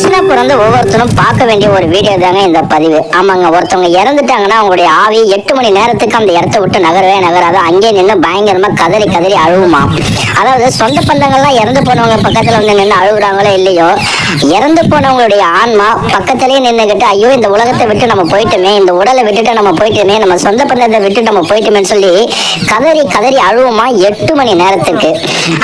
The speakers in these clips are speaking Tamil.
மனுஷனா பிறந்த ஒவ்வொருத்தரும் பார்க்க வேண்டிய ஒரு வீடியோ தாங்க இந்த பதிவு. ஆமாங்க ஒருத்தவங்க இறந்துட்டாங்கன்னா அவங்களுடைய ஆவி எட்டு மணி நேரத்துக்கு அந்த இடத்த விட்டு நகரவே நகராது. அங்கே நின்று பயங்கரமா கதறி கதறி அழுவுமா? அதாவது சொந்த பந்தங்கள்லாம் இறந்து போனவங்க பக்கத்துல வந்து நின்று அழுகுறாங்களோ இல்லையோ இறந்து போனவங்களுடைய ஆன்மா பக்கத்திலேயே நின்றுகிட்டு ஐயோ இந்த உலகத்தை விட்டு நம்ம போயிட்டோமே இந்த உடலை விட்டுட்டு நம்ம போயிட்டோமே நம்ம சொந்த பந்தத்தை விட்டு நம்ம போயிட்டோமேன்னு சொல்லி கதறி கதறி அழுவுமா எட்டு மணி நேரத்துக்கு?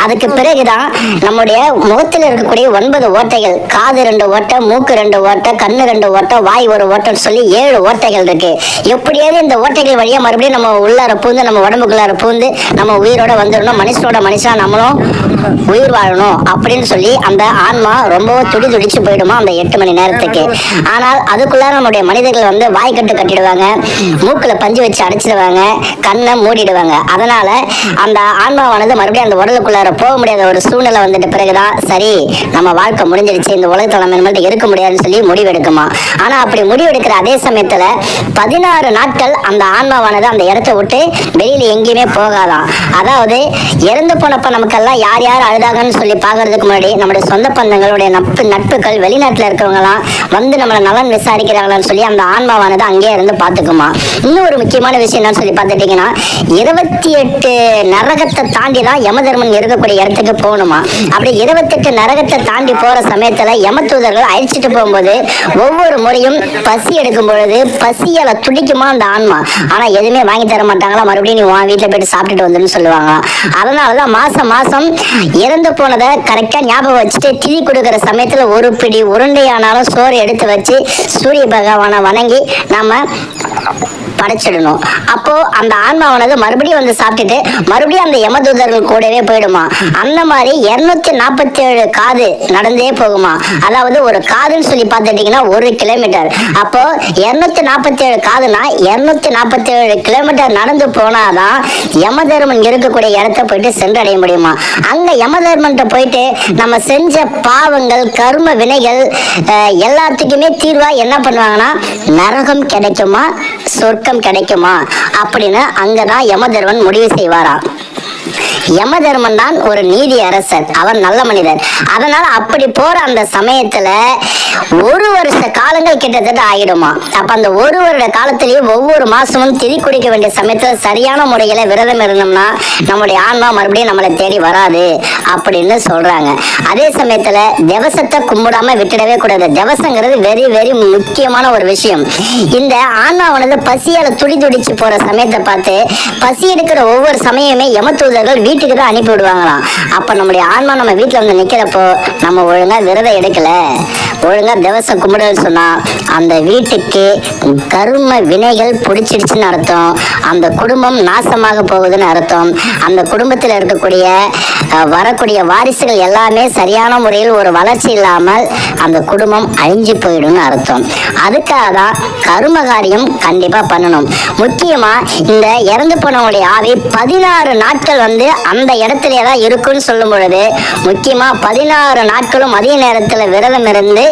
அதுக்கு பிறகுதான் நம்முடைய முகத்தில் இருக்கக்கூடிய ஒன்பது ஓட்டைகள் காது ரெண்டு ஓட்டை மூக்கு ரெண்டு ஓட்டை கண்ணு ரெண்டு ஓட்டை வாய் ஒரு ஓட்டைன்னு சொல்லி ஏழு ஓட்டைகள் இருக்கு. எப்படியாவது இந்த ஓட்டைகள் வழியா மறுபடியும் நம்ம உள்ளார பூந்து நம்ம உடம்புக்குள்ளார பூந்து நம்ம உயிரோட வந்துடணும் மனுஷனோட மனுஷனா நம்மளும் உயிர் வாழணும் அப்படின்னு சொல்லி அந்த ஆன்மா ரொம்ப துடி துடிச்சு போயிடுமா அந்த எட்டு மணி நேரத்துக்கு. ஆனால் அதுக்குள்ளார நம்முடைய மனிதர்கள் வந்து வாய்க்கட்டு கட்டிடுவாங்க மூக்குல பஞ்சு வச்சு அடைச்சிடுவாங்க கண்ணை மூடிடுவாங்க. அதனால அந்த ஆன்மாவானது மறுபடியும் அந்த உடலுக்குள்ளார போக முடியாத ஒரு சூழ்நிலை வந்துட்டு பிறகுதான் சரி நம்ம வாழ்க்கை முடிஞ்சிருச்சு இந்த உலகத்துல நம்ம இனிமேல் இருக்க முடியாதுன்னு சொல்லி முடிவெடுக்குமா? ஆனா அப்படி முடிவெடுக்கிற அதே சமயத்துல பதினாறு நாட்கள் அந்த ஆன்மாவானது அந்த இடத்த விட்டு வெளியில எங்கேயுமே போகாதான். அதாவது இறந்து போனப்ப நமக்கெல்லாம் யார் யார் அழுதாங்கன்னு சொல்லி பாக்குறதுக்கு முன்னாடி நம்முடைய சொந்த பந்தங்களுடைய நட்பு நட்புகள் வெளிநாட்டுல இருக்கவங்கலாம் வந்து நம்மளை நலன் விசாரிக்கிறாங்களான்னு சொல்லி அந்த ஆன்மாவானது அங்கேயே இருந்து பார்த்துக்குமா? இன்னும் ஒரு முக்கியமான விஷயம் என்னன்னு சொல்லி பார்த்துட்டீங்கன்னா இருபத்தி எட்டு நரகத்தை தாண்டி தான் யமதர்மன் இருக்கக்கூடிய இடத்துக்கு போகணுமா? அப்படி இருபத்தெட்டு நரகத்தை தாண்டி போற சமயத்துல யமத்து யமதூதர்கள் அழிச்சிட்டு போகும்போது ஒவ்வொரு முறையும் பசி எடுக்கும் பொழுது பசியால துடிக்குமா அந்த ஆன்மா? ஆனா எதுவுமே வாங்கி தர மாட்டாங்களா? மறுபடியும் நீ உன் வீட்டுல போயிட்டு சாப்பிட்டுட்டு வந்துன்னு சொல்லுவாங்களாம் அதனாலதான் மாசம் மாசம் இறந்து போனதை கரெக்டா ஞாபகம் வச்சுட்டு திதி கொடுக்குற சமயத்துல ஒரு பிடி உருண்டையானாலும் சோறு எடுத்து வச்சு சூரிய பகவானை வணங்கி நாம படைச்சிடணும். அப்போ அந்த ஆன்மாவானது மறுபடியும் வந்து சாப்பிட்டுட்டு மறுபடியும் அந்த யமதூதர்கள் கூடவே போயிடுமா? அந்த மாதிரி இருநூத்தி நாற்பத்தி ஏழு காது நடந்தே போகுமா? அதான் அதாவது ஒரு காதுன்னு சொல்லி பார்த்துட்டீங்கன்னா ஒரு கிலோமீட்டர் அப்போ இருநூத்தி நாற்பத்தி ஏழு காதுனா இருநூத்தி நாற்பத்தி ஏழு கிலோமீட்டர் நடந்து போனாதான் யமதர்மன் இருக்கக்கூடிய இடத்த போயிட்டு சென்றடைய முடியுமா? அங்க யமதர்மன்ட்ட போயிட்டு நம்ம செஞ்ச பாவங்கள் கர்ம வினைகள் எல்லாத்துக்குமே தீர்வா என்ன பண்ணுவாங்கன்னா நரகம் கிடைக்குமா சொர்க்கம் கிடைக்குமா? அப்படின்னு அங்கதான் யமதர்மன் முடிவு செய்வாராம். யமதர்மன் தான் ஒரு நீதி அரசன் அவர் நல்ல மனிதர் அதனால அப்படி போற அந்த சமயத்துல ஒரு வருஷ காலங்கள் கிட்டத்தட்ட ஆயிடுமா. அப்ப அந்த ஒரு வருட காலத்திலேயே ஒவ்வொரு மாசமும் திதி குடிக்க வேண்டிய சமயத்துல சரியான முறையில விரதம் இருந்தோம்னா நம்முடைய ஆன்மா மறுபடியும் நம்மளை தேடி வராது அப்படின்னு சொல்றாங்க. அதே சமயத்துல திவசத்தை கும்பிடாம விட்டுடவே கூடாது. திவசங்கிறது வெரி வெரி முக்கியமான ஒரு விஷயம். இந்த ஆன்மாவானது பசியால துடி துடிச்சு போற சமயத்தை பார்த்து பசி எடுக்கிற ஒவ்வொரு சமயமே யமதூதர்கள் வீட்டுக்கு தான் அனுப்பி விடுவாங்களாம். அப்ப நம்முடைய ஆன்மா நம்ம வீட்டுல வந்து நிக்கிறப்போ நம்ம ஒழுங்கா விரதம் எடுக்கல. ஒழுங்கா திவசம் கும்பிடுன்னு சொன்னா அந்த வீட்டுக்கு கரும வினைகள் பிடிச்சிடுச்சுன்னு அர்த்தம். அந்த குடும்பம் நாசமாக போகுதுன்னு அர்த்தம். அந்த குடும்பத்தில் இருக்கக்கூடிய வரக்கூடிய வாரிசுகள் எல்லாமே சரியான முறையில் ஒரு வளர்ச்சி இல்லாமல் அந்த குடும்பம் அழிஞ்சு போயிடும்னு அர்த்தம். அதுக்காக தான் கரும காரியம் கண்டிப்பாக பண்ணணும். முக்கியமா இந்த இறந்து போனவங்களுடைய ஆவி பதினாறு நாட்கள் வந்து அந்த இடத்துல தான் இருக்குன்னு சொல்லும் பொழுது முக்கியமா பதினாறு நாட்களும் அதே நேரத்தில் விரதம் இருந்து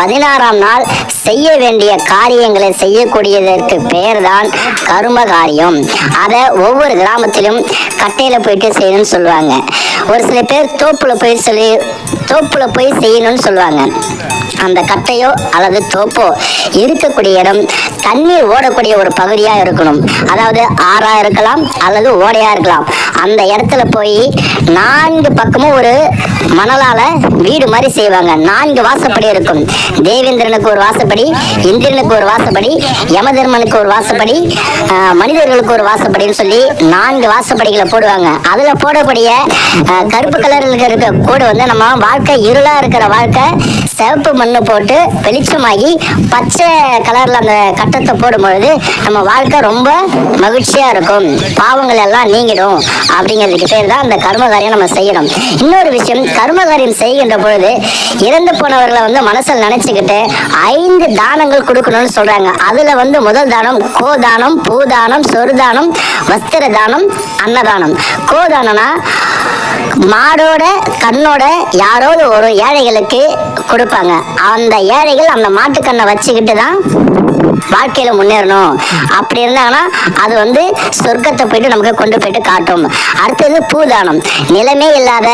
பதினாறாம் நாள் செய்ய வேண்டிய காரியங்களை செய்யக்கூடியதற்கு பெயர் தான் கரும காரியம் அதை ஒவ்வொரு கிராமத்திலும் கட்டையில போயிட்டு செய்யணும்னு சொல்லுவாங்க. ஒரு சில பேர் தோப்புல போய் சொல்லி தோப்புல போய் செய்யணும்னு சொல்லுவாங்க. அந்த கட்டையோ அல்லது தோப்போ இருக்கக்கூடிய இடம் தண்ணீர் ஓடக்கூடிய ஒரு பகுதியா இருக்கணும். அதாவது ஆறா இருக்கலாம் அல்லது ஓடையா இருக்கலாம். அந்த இடத்துல போய் நான்கு பக்கமும் ஒரு மணலால வீடு மாதிரி செய்வாங்க. நான்கு வாசப்படி இருக்கும். தேவேந்திரனுக்கு ஒரு வாசப்படி இந்திரனுக்கு ஒரு வாசப்படி யமதர்மனுக்கு ஒரு வாசப்படி மனிதர்களுக்கு ஒரு வாசப்படின்னு சொல்லி நான்கு வாசப்படிகளை போடுவாங்க. அதுல போடக்கூடிய கருப்பு கலர்ல இருக்க கோடு வந்து நம்ம வாழ்க்கை இருளா இருக்கிற வாழ்க்கை சிவப்பு மண்ணு போட்டு வெளிச்சமாகி பச்சை கலர்ல அந்த கட்டத்தை போடும்பொழுது நம்ம வாழ்க்கை ரொம்ப மகிழ்ச்சியா இருக்கும். பாவங்கள் எல்லாம் நீங்கிடும் அப்படிங்கிறதுக்கு பேர் தான் அந்த கர்மகாரியம் நம்ம செய்யணும். இன்னொரு விஷயம் கர்மகாரியம் செய்கின்ற பொழுது இறந்து போனவர்களை வந்து மனசில் நினைச்சுக்கிட்டு ஐந்து தானங்கள் கொடுக்கணும்னு சொல்றாங்க. அதுல வந்து முதல் தானம் கோதானம் பூதானம் சொருதானம் வஸ்திர தானம் அன்னதானம். கோதானம்னா மாடோட கண்ணோட யாரோட ஒரு ஏழைகளுக்கு கொடுப்பாங்க. அந்த ஏழைகள் அந்த மாட்டுக்கண்ணை வச்சுக்கிட்டு தான் வாழ்க்கையில முன்னேறணும். அப்படி இருந்தாங்கன்னா அது வந்து சொர்க்கத்தை போயிட்டு நமக்கு கொண்டு போயிட்டு காட்டும். அடுத்தது பூதானம். நிலமே இல்லாத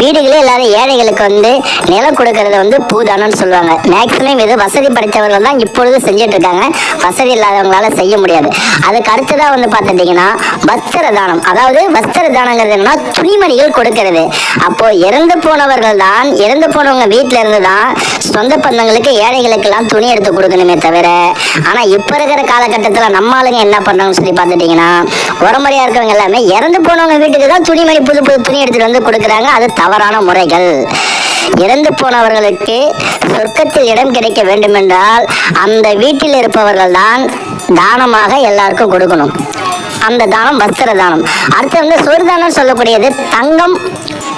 வீடுகளே இல்லாத ஏழைகளுக்கு வந்து நிலம் கொடுக்கறத வந்து பூதானம்னு சொல்லுவாங்க. மேக்சிமம் இது வசதி படைத்தவர்கள் தான் இப்பொழுது செஞ்சுட்டு இருக்காங்க. வசதி இல்லாதவங்களால செய்ய முடியாது. அதுக்கு அடுத்ததா வந்து பார்த்துட்டிங்கன்னா வஸ்திர தானம். அதாவது வஸ்திர தானங்கிறது என்னன்னா துணிமணிகள் கொடுக்கிறது. அப்போ இறந்து போனவர்கள் தான் இறந்து போனவங்க வீட்டுல இருந்து தான் சொந்த பந்தங்களுக்கு ஏழைகளுக்கெல்லாம் துணி எடுத்து கொடுக்கணுமே தவிர ஆனா இப்ப இருக்கிற காலகட்டத்துல நம்ம ஆளுங்க என்ன பண்றாங்கன்னு சொல்லி பார்த்துட்டீங்கன்னா உரமுறையா இருக்கிறவங்க எல்லாமே இறந்து போனவங்க வீட்டுக்கு தான் துணிமணி புது புது துணி எடுத்துட்டு வந்து கொடுக்குறாங்க. அது தவறான முறைகள். இறந்து போனவர்களுக்கு சொர்க்கத்தில் இடம் கிடைக்க வேண்டுமென்றால் அந்த வீட்டில் இருப்பவர்கள் தான் தானமாக எல்லாருக்கும் கொடுக்கணும். அந்த தானம் வஸ்திர தானம். அடுத்து வந்து சொர்தானம் சொல்லக்கூடியது தங்கம்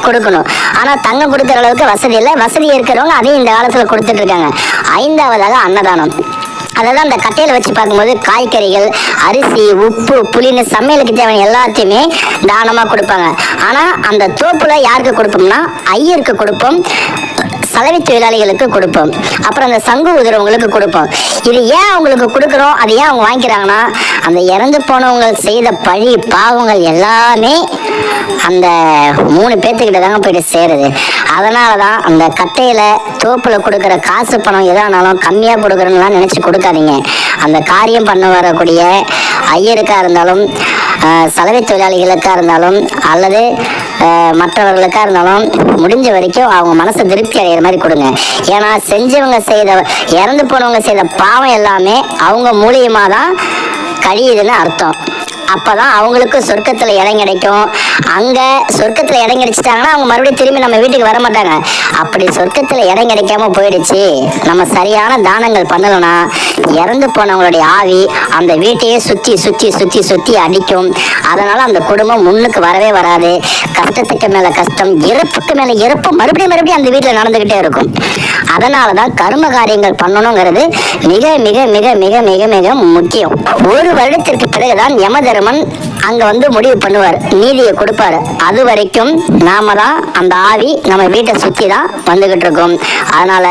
கொடுக்கணும். ஆனா தங்கம் கொடுக்குற அளவுக்கு வசதி இல்லை. வசதி இருக்கிறவங்க அதையும் இந்த காலத்துல கொடுத்துட்டு இருக்காங்க. ஐந்தாவதாக அன்னதானம். அதெல்லாம் அந்த கட்டையில வச்சு பார்க்கும்போது காய்கறிகள் அரிசி உப்பு புளின்னு சமையலுக்கு தேவையான எல்லாத்தையுமே தானமா கொடுப்பாங்க. ஆனா அந்த தோப்புல யாருக்கு கொடுப்போம்னா ஐயருக்கு கொடுப்போம். சலவை தொழிலாளிகளுக்கு கொடுப்போம். அப்புறம் அந்த சங்கு உதிரவங்களுக்கு கொடுப்போம். இது ஏன் அவங்களுக்கு கொடுக்குறோம்? அது ஏன் அவங்க வாங்கிக்கிறாங்கன்னா அந்த இறந்து போனவங்க செய்த பழி பாவங்கள் எல்லாமே அந்த மூணு பேர்த்துக்கிட்ட தாங்க போயிட்டு சேருது. அதனால தான் அந்த கட்டையில் தோப்புல கொடுக்குற காசு பணம் எதானாலும் கம்மியா கொடுக்குறோம்லாம் நினைச்சு கொடுக்காதீங்க. அந்த காரியம் பண்ண வரக்கூடிய ஐயருக்கா இருந்தாலும் சலவை தொழிலாளிகளுக்கா இருந்தாலும் அல்லது மற்றவர்களுக்காக மற்றவர்களுக்கா இருந்தாலும் முடிஞ்ச வரைக்கும் அவங்க மனசு திருப்தி அடைகிற மாதிரி கொடுங்க. ஏன்னா செஞ்சவங்க செய்த இறந்து போனவங்க செய்த பாவம் எல்லாமே அவங்க மூலியமாக தான் கழியுதுன்னு அர்த்தம். அப்பதான் அவங்களுக்கு சொர்க்கத்துல இடம் கிடைக்கும். அங்க சொர்க்கத்துல இடம் கிடைச்சிட்டாங்கன்னா அவங்க மறுபடியும் திரும்பி நம்ம வீட்டுக்கு வர மாட்டாங்க. அப்படி சொர்க்கத்துல இடம் கிடைக்காம போயிடுச்சு. நம்ம சரியான தானங்கள் பண்ணலனா இறந்து போனவங்களுடைய ஆவி அந்த வீட்டையே சுத்தி சுத்தி சுத்தி சுத்தி அடிக்கும். அதனால அந்த குடும்பம் முன்னுக்கு வரவே வராது. கஷ்டத்துக்கு மேல கஷ்டம் இறப்புக்கு மேல இறப்பு மறுபடியும் மறுபடியும் அந்த வீட்டுல நடந்துகிட்டே இருக்கும். அதனாலதான் கர்ம காரியங்கள் பண்ணணுங்கிறது மிக மிக மிக மிக மிக மிக முக்கியம். ஒரு வருடத்திற்கு பிறகுதான் யமதர்மன் அங்க வந்து முடிவு பண்ணுவார் நீதியை கொடுப்பாரு. அது வரைக்கும் நாம தான் அந்த ஆவி நம்ம வீட்டை சுத்தி தான் வந்துகிட்டு இருக்கோம். அதனால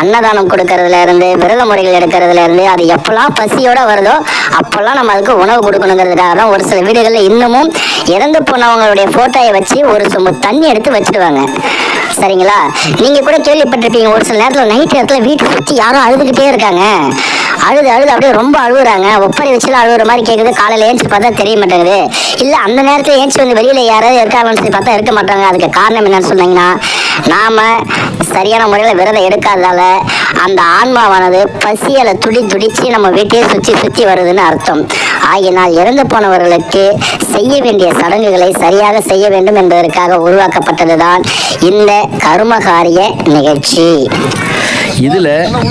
அன்னதானம் கொடுக்கறதுல இருந்து விரத முறைகள் எடுக்கிறதுல இருந்து அது எப்பெல்லாம் பசியோட வருதோ அப்பெல்லாம் நம்ம அதுக்கு உணவு கொடுக்கணுங்கிறதுக்காக தான் ஒரு சில வீடுகளில் இன்னமும் இறந்து போனவங்களுடைய போட்டோயை வச்சு ஒரு சொம்பு தண்ணி எடுத்து வச்சிடுவாங்க சரிங்களா? நீங்க கூட கேள்விப்பட்டிருப்பீங்க ஒரு சில நேரத்துல நைட் நேரத்துல வீட்டை சுத்தி யாரும் அழுதுகிட்டே இருக்காங்க. அழுது அழுது அப்படியே ரொம்ப அழுகுறாங்க. ஒப்பரை வச்சுலாம் அழுகுற மாதிரி கேக்குது. காலையில ஏஞ்சி பார்த்தா தெரிய மாட்டேங்குது. இல்ல அந்த நேரத்தில் ஏஞ்சி வந்து வெளியில யாராவது இருக்காங்கன்னு சொல்லி பார்த்தா இருக்க மாட்டாங்க. அதுக்கு காரணம் என்னன்னு சொன்னீங்கன்னா நாம சரியான முறையில விரதம் எடுக்காததால அந்த ஆன்மாவானது பசியால துடி துடிச்சு நம்ம வீட்டையே சுத்தி சுத்தி வருதுன்னு அர்த்தம். ஆகினால் இறந்து போனவர்களுக்கு செய்ய வேண்டிய சடங்குகளை சரியாக செய்ய வேண்டும் என்பதற்காக உருவாக்கப்பட்டதுதான் இந்த கருமகாரிய நிகழ்ச்சி. இதில்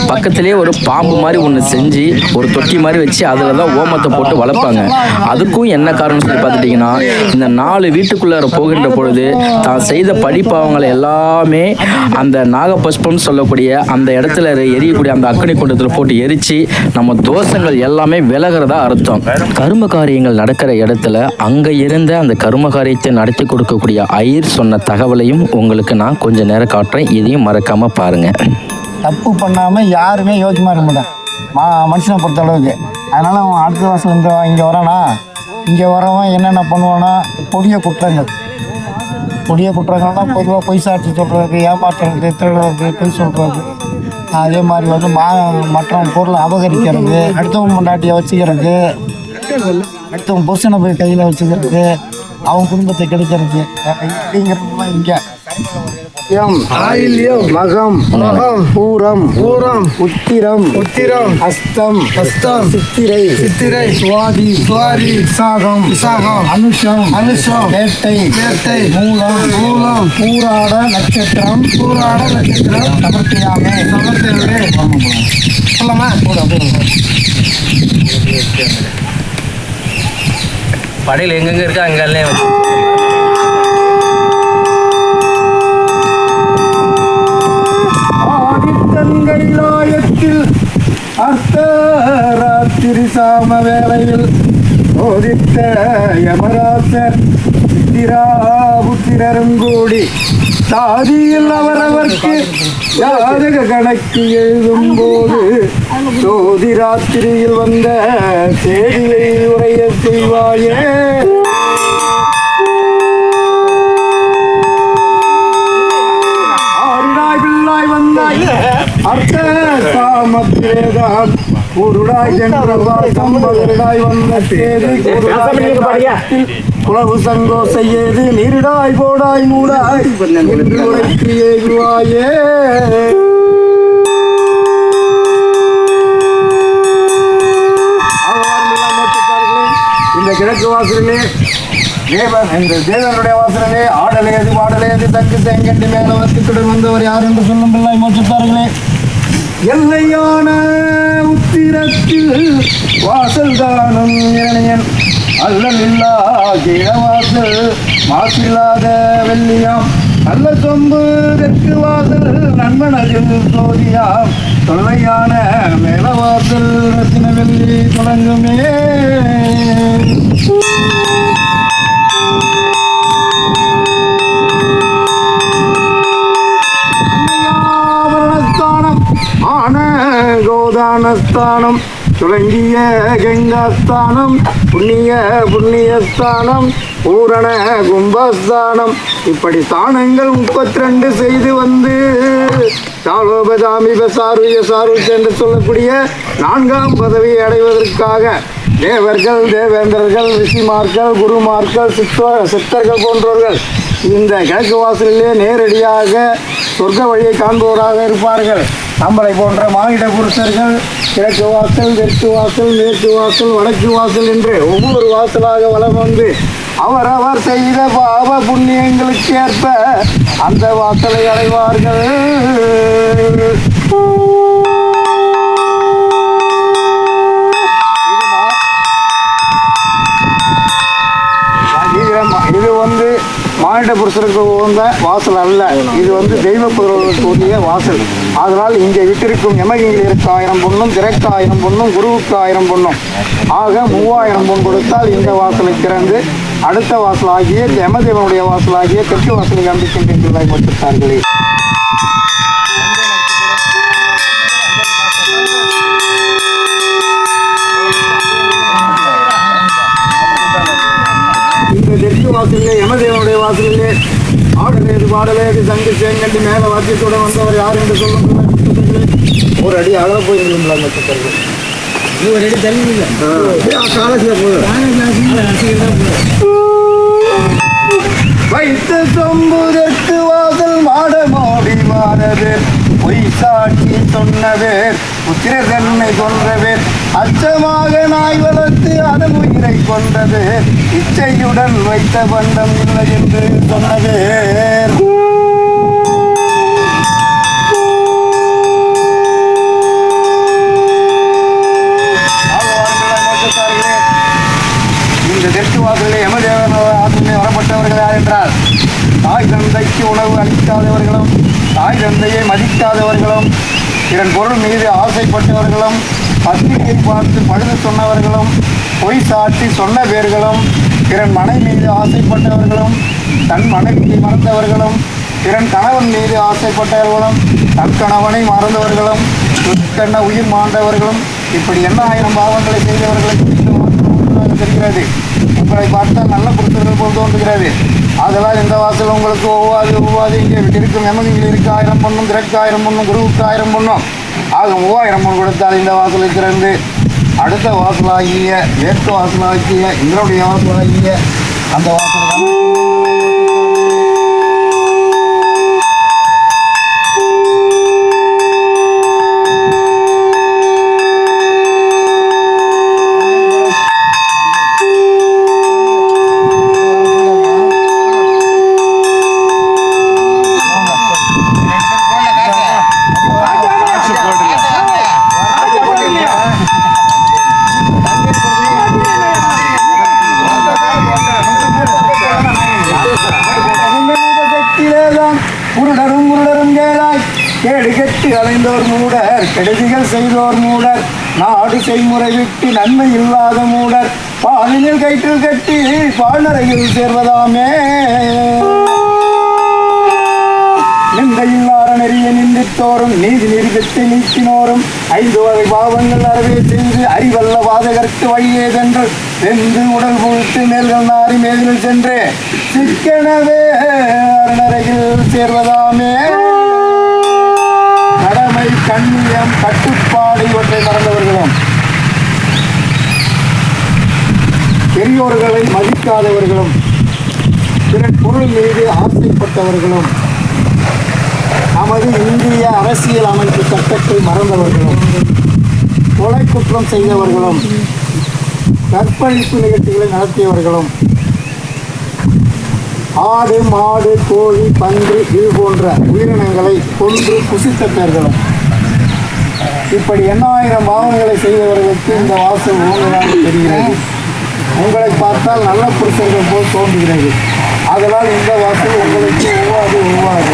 பக்கத்துலேயே ஒரு பாம்பு மாதிரி ஒன்று செஞ்சு ஒரு தொட்டி மாதிரி வச்சு அதில் தான் ஓமத்தை போட்டு வளர்ப்பாங்க. அதுக்கும் என்ன காரணம் சொல்லி பார்த்துட்டிங்கன்னா இந்த நாலு வீட்டுக்குள்ளார போகின்ற பொழுது தான் செய்த படிப்பாவங்களை எல்லாமே அந்த நாகபுஷ்பம்னு சொல்லக்கூடிய அந்த இடத்துல எரியக்கூடிய அந்த அக்கனி குண்டத்தில் போட்டு எரித்து நம்ம தோஷங்கள் எல்லாமே விலகிறதா அர்த்தம். கரும காரியங்கள் நடக்கிற இடத்துல அங்கே இருந்த அந்த கரும காரியத்தை நடத்தி கொடுக்கக்கூடிய ஐயர் சொன்ன தகவலையும் உங்களுக்கு நான் கொஞ்சம் நேரம் காட்டுறேன். இதையும் மறக்காமல் பாருங்கள் தப்பு பண்ணாமல் யாருமே யோசிக்கமாக இருக்க மாட்டான். மா மனுஷனை பொறுத்த அளவுக்கு. அதனால் அவன் அடுத்த வருஷம் இந்த இங்கே வரானா? இங்கே வரவன் என்னென்ன பண்ணுவானா? கொடிய குற்றங்கள் கொடிய குற்றங்கள் தான் பொதுவாக பொய் சாட்சி சொல்கிறது ஏமாற்றுறது திருடுறது பொய் சொல்கிறது அதே மாதிரி வந்து மா மற்றவன் பொருளை அபகரிக்கிறது அடுத்தவன் பொண்டாட்டியை வச்சுக்கிறது அடுத்தவன் புருஷனை போய் கையில் வச்சுக்கிறது அவன் குடும்பத்தை கெடுக்கிறது. அப்படிங்கிறதுலாம் இங்கே. யம் ஆயில்யம் மகம் மகம் பூரம் பூரம் உத்திரம் உத்திரம் அஸ்தம் அஸ்தம் சித்திரை சித்திரை சுவாதி சுவாதி விசாகம் விசாகம் அனுஷம் அனுஷம் வேட்டை வேட்டை மூலம் மூலம் பூராட நட்சத்திரம் பூராட நட்சத்திரம் சமர்த்தியாமே. சமர்த்தியாமே. சொல்லமா? கூட படையில் எங்கெங்கே இருக்கா? அங்கெல்லாம் அர்த்தராத்திரி சாம வேளையில் போதித்த யமராசர் சித்திராபுத்திரரும் கூடி சாதியில் அவரவர்க்கு ஜாதக கணக்கு எழுதும் போது சோதி ராத்திரியில் வந்த செய்தியை உரைய செய்வாயே. காமத்தேதான் குருடாய் சென்ற வாசம் மதுரடாய் வந்த சேது குருடாய் குலவு சங்கோச ஏது நீரிடாய் போடாய் மூடாய். மோட்சத்தார்களே, இந்த கிழக்கு வாசலிலே தேவன் இந்த தேவனுடைய வாசலிலே ஆடலேது பாடலேது தங்கு செங்கண்டி மேல வத்துக்குடன் வந்தவர் யார் என்று சொல்லும் பிள்ளை மோட்சத்தார்களே. எல்லையான உத்திரத்தில் வாசல் தானும் இணையன் அல்லலில்லா கிழவாசல் மாசில்லாத வெள்ளியாம். நல்ல சொம்பு தெற்கு வாசல் நண்பன் அதில் சோதியாம் தொல்லையான மேலவாசல் ரத்தின வெள்ளி தொடங்குமே ஆபரணஸ்தானம் ஆன புண்ணியஸ்தானம் துளங்கிய கங்காஸ்தானம் புண்ணிய புண்ணியஸ்தானம் பூரண கும்பஸ்தானம். இப்படி ஸ்தானங்கள் முப்பத்தி ரெண்டு செய்து வந்து சாலோபதாமிப சாருய சாரு என்று சொல்லக்கூடிய நான்காம் பதவியை அடைவதற்காக தேவர்கள் தேவேந்திரர்கள் ரிஷிமார்கள் குருமார்கள் சித்தோ சித்தர்கள் போன்றவர்கள் இந்த கிழக்கு வாசலிலே நேரடியாக சொர்க்க வழியை காண்பவராக இருப்பார்கள். நம்மளை போன்ற மானிட புருஷர்கள் கிழக்கு வாசல் தெற்கு வாசல் மேற்கு வாசல் வடக்கு வாசல் என்று ஒவ்வொரு வாசலாக வளம் வந்து அவரவர் செய்த பாவ புண்ணியங்களுக்கு ஏற்ப அந்த வாசலை அடைவார்கள். இது வந்து மானிட புருஷருக்கு உகந்த வாசல் அல்ல. இது வந்து தெய்வ புதல்வர்களுக்கு உரிய வாசல். அதனால் இங்கே விட்டிருக்கும் யமகிங்களுக்கு ஆயிரம் பொண்ணும் திரைக்கு ஆயிரம் பொண்ணும் குருவுக்கு ஆயிரம் பொண்ணும் ஆக மூவாயிரம் பொன் கொடுத்தால் இந்த வாசலை திறந்து அடுத்த வாசலாகிய யமதேவனுடைய வாசலாகிய தெற்கு வாசலை காண்பிக்கின்ற கொடுத்தார்களே இந்த தெற்கு வாசலிலே யமதேவனுடைய வாசலிலே ஆடலேது பாடலேது சங்கு சேங்கண்டி மேல வாத்தியத்தோட வந்தவர் யார் என்று சொல்லும் ஒரு அடி அழக போயிருந்தீங்களா சித்தர்கள்? ஒரு அடி தள்ளி வைத்த சொம்புதற்கு வாசல் மாட மோடி மாறவேர் பொய் சாட்சி சொன்னவேர் புத்திரர் தன்னை கொன்றவேர் அச்சமாக நாய் வளர்த்து அதன் உயிரை கொண்டது இச்சையுடன் வைத்த பண்டம் இல்லை என்று சொன்னவேர் ஆழ்வார்களே, மோட்சத்தார்களே, இந்த தெற்கு வாசலிலே யமதேவன் ஆசிரியை வரப்பட்டவர்கள் யார் என்றால் தாய் தந்தைக்கு உணவு அளிக்காதவர்களும் தாய் தந்தையை மதிக்காதவர்களும் இதன் பொருள் மீது ஆசைப்பட்டவர்களும் பத்திரிகை பார்த்து பழுது சொன்னவர்களும் பொய் சாட்சி சொன்ன பேர்களும் பிறன் மனை மீது ஆசைப்பட்டவர்களும் தன் மனைவியை மறந்தவர்களும் பிறன் கணவன் மீது ஆசைப்பட்டவர்களும் தன் கணவனை மறந்தவர்களும் கண்ண உயிர் மாண்டவர்களும் இப்படி என்ன ஆயிரம் பாவங்களை செய்தவர்களை தெரிகிறது. உங்களை பார்த்தால் நல்ல புருஷர்கள் போல் தோன்றுகிறது. அதெல்லாம் இந்த வாசல் உங்களுக்கு ஒவ்வாது ஒவ்வாது. இங்கே இருக்கும் எமதிகள் இருக்கு ஆயிரம் பொண்ணும் திரக்கு ஆயிரம் பொண்ணும் குருவுக்கு ஆயிரம் பொண்ணும். ஆக மூவாயிரம் பொண்ணு கொடுத்தால் இந்த வாசலை திறந்து அடுத்த வாசலாகிய மேற்கு வாசலாகிய இதனுடைய வாசலாகிய அந்த வாசல் நாடு விட்டு நன்மை இல்லாத மூடர் பாலினில் கயிற்றில் கட்டி பாழ்நரையில் சேர்வதாமே. அறநெறிய நிந்தித்தோறும் நீதி நிறுவத்தை நீக்கினோரும் ஐந்து வகை பாவங்கள் அறவே செய்து அறிவல்ல வாதகர்க்கு வழியேதென்று வெந்து உடல் புழுத்து மேல்கள் நாரி மேலில் சென்று சிக்கனவே அறநரையில் சேர்வதாமே. கடமை கண்ணியம் கட்டுப்பாடு இவற்றை மறந்தவர்களும். பெரியோர்களை மதிக்காதவர்களும் பிறர் பொருள் மீது ஆசைப்பட்டவர்களும் நமது இந்திய அரசியல் அமைப்பு சட்டத்தை மறந்தவர்களும் கொலை குற்றம் செய்தவர்களும் கற்பழிப்பு நிகழ்ச்சிகளை நடத்தியவர்களும் ஆடு மாடு கோழி பன்று இது போன்ற உயிரினங்களை கொன்று புசித்த பேர்களும். இப்படி எண்ணாயிரம் பாவங்களை செய்தவர்களுக்கு இந்த வாசல் ஊழலாக தெரிகிறது. உங்களை பார்த்தால் நல்ல புருஷர்கள் போல் தோன்றுகிறது. அதனால் இந்த வாசல் உங்களுக்கு உருவாது உருவாது.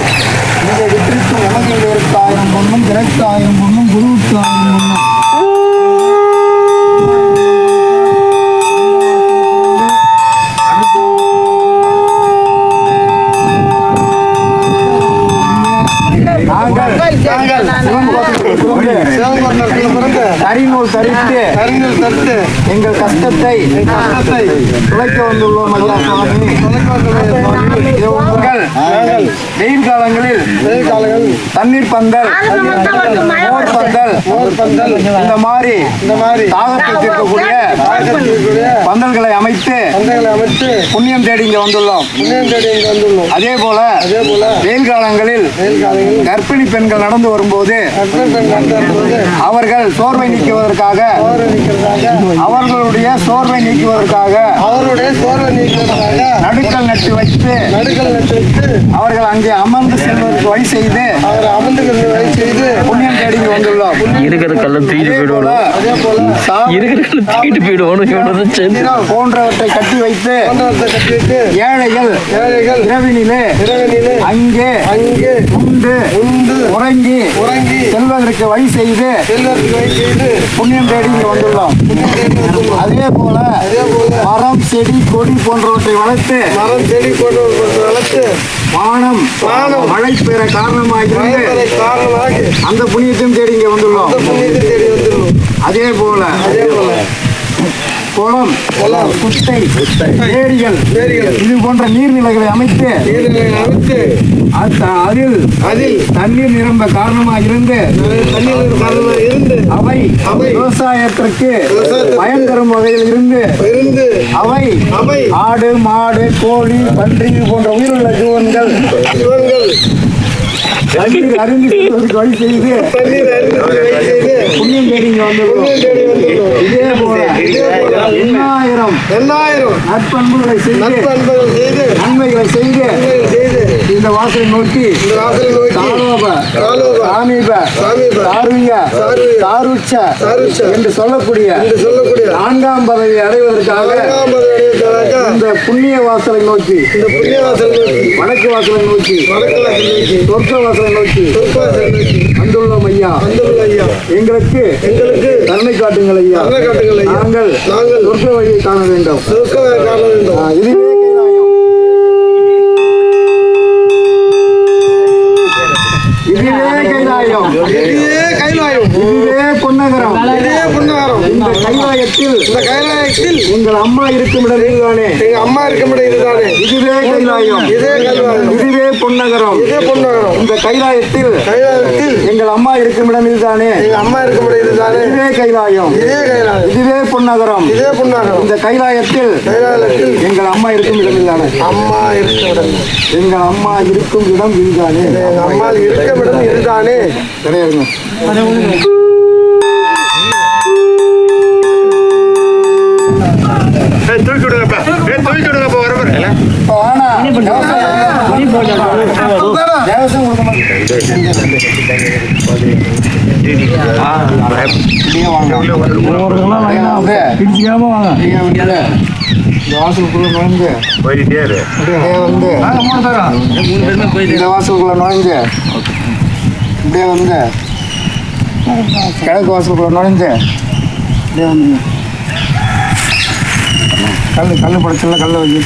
இந்த விட்டிற்கு உலகில் இருக்க ஆயிரம் பொண்ணும் திரைக்கு ஆயிரம் பொண்ணும் குருவுக்கு ஆயிரம் பொண்ணும். கரிநூல் தரித்து கரிநூல் தரித்து எங்கள் கஷ்டத்தை துளைக்க வந்துள்ளோம் ஐயா சுவாமி. உங்கள் வெயில் காலங்களில் வெயில் காலங்களில் தண்ணீர் பந்தல் மோர் பந்தல் மோர் பந்தல். இந்த மாதிரி இந்த மாதிரி தாகத்தை தீர்க்கக்கூடிய பந்தல்களை அமைத்து பந்தல்களை அமைத்து புண்ணியம் தேடி இங்க வந்துள்ளோம். புண்ணியம் தேடி இங்க வந்துள்ளோம். அதே போல அதே போல வெயில் காலங்களில் வெயில் காலங்களில் கர்ப்பிணி பெண்கள் நடந்து வரும்போது அவர்கள் சோர்வை நீக்குவதற்காக அவர்களுடைய சோர்வை நீக்குவதற்காக அவருடைய சோர்வை நீக்குவதற்காக நடுக்கல் நட்டு வைத்து நடுக்கல் நட்டு வைத்து அவர்கள் அங்கே அமர்ந்து செல்வதற்கு வழி செய்து அவர்கள் அமர்ந்து வழி செய்து புண்ணியம் தேடி வந்துள்ளோம் இருக்கிற கல்ல தூக்கிட்டு போயிடுவோம். அதே போல இருக்கிற கல்ல தூக்கிட்டு போயிடுவோம் இவனது சேர்ந்து போன்றவற்றை கட்டி வைத்து ஏழைகள் ஏழைகள் இரவினிலே இரவினிலே அங்கே அங்கே உண்டு உண்டு உறங்கி உறங்கி செல்வதற்கு வழி செய்து செல்வதற்கு வழி செய்து புண்ணியம் தேடி இங்கு வந்துள்ளோம் அதே போல மரம் செடி கொடி போன்றவற்றை வளர்த்து மரம் செடி போன்றவற்றை வளர்த்து வானம் வானம் மழை பெற காரணமாக காரணமாக அந்த புண்ணியத்தையும் தேடி இங்கே வந்துள்ளோம் அதே போல அதே போல குளம் குளம் குட்டை ஏரிகள் இது போன்ற நீர்நிலைகளை அமைத்து அமைத்து. அதில் அதில். தண்ணீர் நிரம்ப காரணமாக இருந்து இருந்து. அவை அவை விவசாயத்திற்கு பயன் தரும் வகையில் இருந்து இருந்து. அவை அவை ஆடு மாடு கோழி பன்றி இது போன்ற உயிருள்ள ஜீவன்கள் ஜீவன்கள். தண்ணீர் அருந்தி செல்வதற்கு வழி செய்து. புண்ணியம் தேடி இங்க வந்துள்ளோம் இதே போல எண்ணாயிரம் எண்ணாயிரம் நற்பண்புகளை செய்து நன்மைகளை செய்து இந்த வாசலை நோக்கி. இந்த வாசலை நோக்கி. தாரோப சாமீப தாருங்க தாருச்ச என்று சொல்லக்கூடிய என்று சொல்லக்கூடிய. நான்காம் பதவியை அடைவதற்காக இந்த புண்ணிய வாசலை நோக்கி இந்த புண்ணிய வாசலை நோக்கி. வடக்கு வாசலை நோக்கி வடக்கு வாசலை நோக்கி. சொர்க்க வாசலை நோக்கி சொர்க்க வாசலை நோக்கி. வந்துள்ளோம் ஐயா. வந்துள்ள ஐயா. எங்களுக்கு எங்களுக்கு கருணை காட்டுங்கள் ஐயா. கருணை காட்டுங்கள் நாங்கள் நாங்கள் சொர்க்க வழியை காண வேண்டும். சொர்க்க வழியை காண வேண்டும். இதுவே கைலாயம் இதுவே கைலாயம் இதுவே பொன்னகரம் இதுவே பொன்னகரம் இந்த கைலாயத்தில் இந்த கைலாயத்தில் உங்கள் அம்மா இருக்கும் இடம் இதுதானே? எங்க அம்மா இருக்கும் இடம் இதுதானே? இதுவே கைலாயம் இதே கைலாயம் இதுவே பொன்னகரம். இதே பொன்னகரம். இந்த கைலாயத்தில் கைலாயத்தில் எங்கள் அம்மா இருக்கும் இடம் இதுதானே? எங்க அம்மா இருக்கும் இடம் இதுதானே? இதுவே கைலாயம் இதே கைலாயம் இதுவே பொன்னகரம். இதே பொன்னகரம். இந்த கைலாயத்தில் கைலாயத்தில் எங்கள் அம்மா இருக்கும் இடம் இதுதானே? அம்மா இருக்கும் இடம். எங்கள் அம்மா இருக்கும் இடம் இதுதானே? எங்கள் அம்மா இருக்கும் இடம் இதுதானே? கிடையாதுங்க. வாசலுக்குள்ள நுழைஞ்சு. போயிட்டே வந்து. இந்த வாசலுக்குள்ள நுழைஞ்சு. இப்படியே வந்து. கிழக்கு வாசலுக்குள்ள நுழைஞ்சு. இப்படியே வந்து. கல் கல் படத்துல கல்ல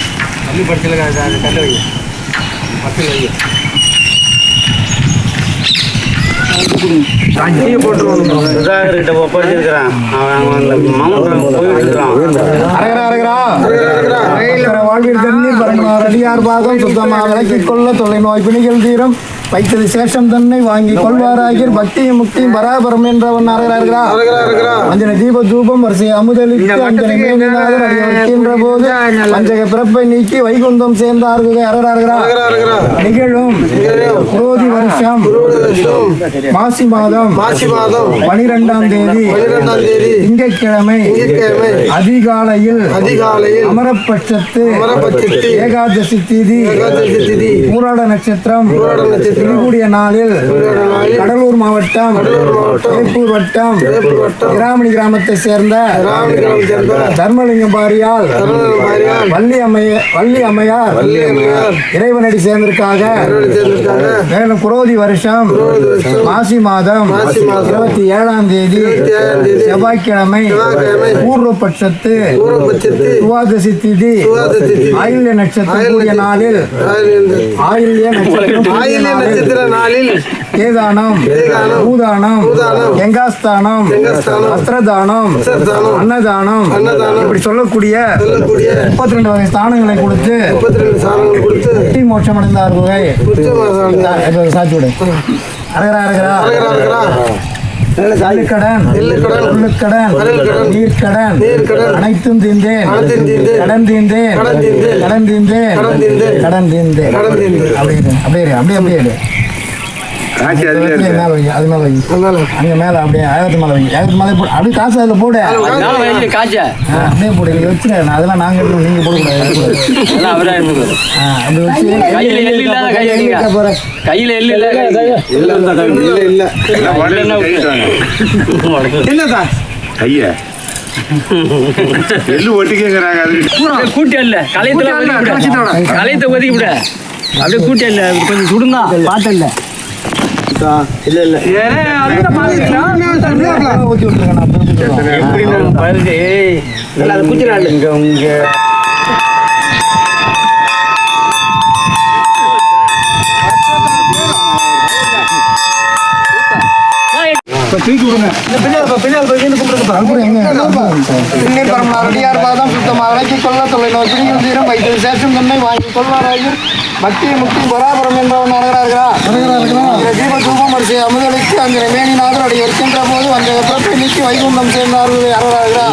வை சுதாகர்கிட்ட ஒப்படைச்சிருக்கிறான் அவன் அவன் அந்த மாமன் போயிட்டு இருக்கிறான் அரகரா அரகரா. அரகரா வாழ்வில் தண்ணீர் பரங்கினார் அடியார் பாதம் சுத்தமாக விளக்கிக் கொள்ள தொலை நோய் பிணிகள் தீரும். வைத்தது சேஷம் தன்னை வாங்கி கொள்வாராகிர் பக்தியும் முக்தியும் பராபரம் என்றவன் அஞ்சன தீப தூபம் வரிசை அமுதலித்து அஞ்சனை போது பஞ்சக பிறப்பை நீக்கி வைகுந்தம் சேர்ந்தார்கள் அரகரா நிகழும் குரோதி வருஷம். மாசி மாதம். பனிரெண்டாம் தேதி. திங்கட்கிழமை. அதிகாலையில். அதிகாலையில். அமரபட்சத்து ஏகாதசி திதி. ஏகாதசி திதி. பூராட நட்சத்திரம். பூராட நாளில் கடலூர் மாவட்டம் திருப்பூர் வட்டம் கிராமணி இராமணி கிராமத்தை சேர்ந்த தர்மலிங்கம் பாரியால் வள்ளி அம்மைய வள்ளி அம்மையார் இறைவனடி சேர்ந்திருக்காக மேலும் குரோதி வருஷம் மாசி மாதம் இருபத்தி ஏழாம் தேதி செவ்வாய்க்கிழமை பூர்வபட்சத்து துவாதசி திதி துவாதசி ஆயில்ய நட்சத்திரம் கூடிய நாளில் ஆயில்ய நட்சத்திரம் நட்சத்திர நாளில் கேதானம், பூதானம் கங்காஸ்தானம், வஸ்திரதானம் அன்னதானம் இப்படி சொல்லக்கூடிய முப்பத்தி ரெண்டு வகை ஸ்தானங்களை கொடுத்து முப்பத்தி மோட்சம் அடைந்தார்கள் சாட்சி விடு. அரகரா அரகரா. அனைத்தும் தீர்ந்தேன், கடன் தீந்தேன் கடன் தீர்ந்தேன், கடன் தீர்ந்தேன், கடன் தீர்ந்தேன். அப்படியே அப்படியே அப்படியே அப்படியே இரு. காட்சி அதுல அப்படியே இருக்கு. மேல வை அது மேல வை அதனால அங்க மேல அப்படியே ஆயிரத்து மேல வை ஆயிரத்து மேல போடு. அப்படியே காசு அதுல போடு. ஆ, அப்படியே போடு. நீங்க வச்சுரு நான் அதெல்லாம் நாங்க எடுக்கணும். நீங்க போடக்கூடாது எல்லாம் அவரே எடுத்துக்கோ. ஆ, அப்படி வச்சு கையில எள்ளு இல்லாத கை எள்ளு வைங்க. வைக்க போறேன். கையில எள்ளு இல்ல வைங்க. இல்ல இல்ல எல்லாம் உடனே கைட்டு வாங்க என்னதா? ஐயா எள்ளு ஒட்டிக்கங்கிறாங்க அது. கூட்டி அல்ல. கலையத்துல. கலையத்தை ஒதுக்கி விட. அப்படியே கொஞ்சம் இல்ல இல்ல. இங்க உங்க அப்புறம் எங்க பின்னே பரமனார் அடியார் பாதம் சுத்தமாக கொள்ள தொலை நோய் பிடிகள் தீரம் வைத்தது சேஷம் தன்னை வாங்கி கொள்வாராயில் பக்தியை முக்தி பராபரம் என்றவன் அழகிறார்களா தீப தூபம் வரிசை அமுதளித்து அந்த மேனிநாதர் அடி இருக்கின்ற போது அந்த பிறப்பை நீக்கி வைகுந்தம் சேர்ந்தார்கள் அழகிறார்களா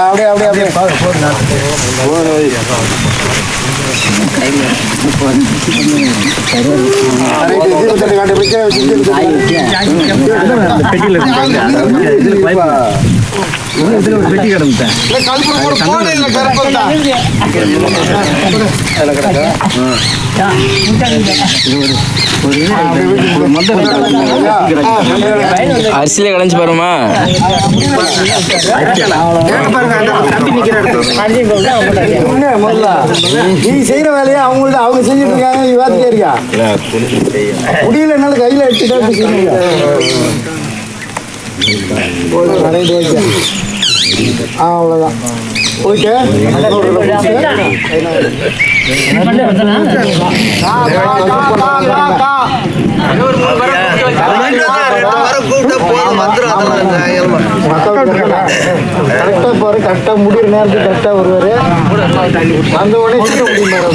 அப்படியே அப்படியே அப்படியே காட்டி வைக்க பெட்டி அரிசியில கலைஞ்சு பாருமா. நீ செய்யற வேலையை அவங்கள்ட்ட அவங்க செஞ்சுட்டு இருக்காங்க நீ இருக்கா முடியல என்னால கையில எடுத்துட்டா கடையிட்டு வைக்க. ஆ அவ்வளோதான் போயிட்டு கரெக்டாக போகிற கரெக்டாக முடிகிற நேரத்துக்கு கரெக்டாக வருவார். அந்த உடனே சீக்கிரம் முடியுமாரு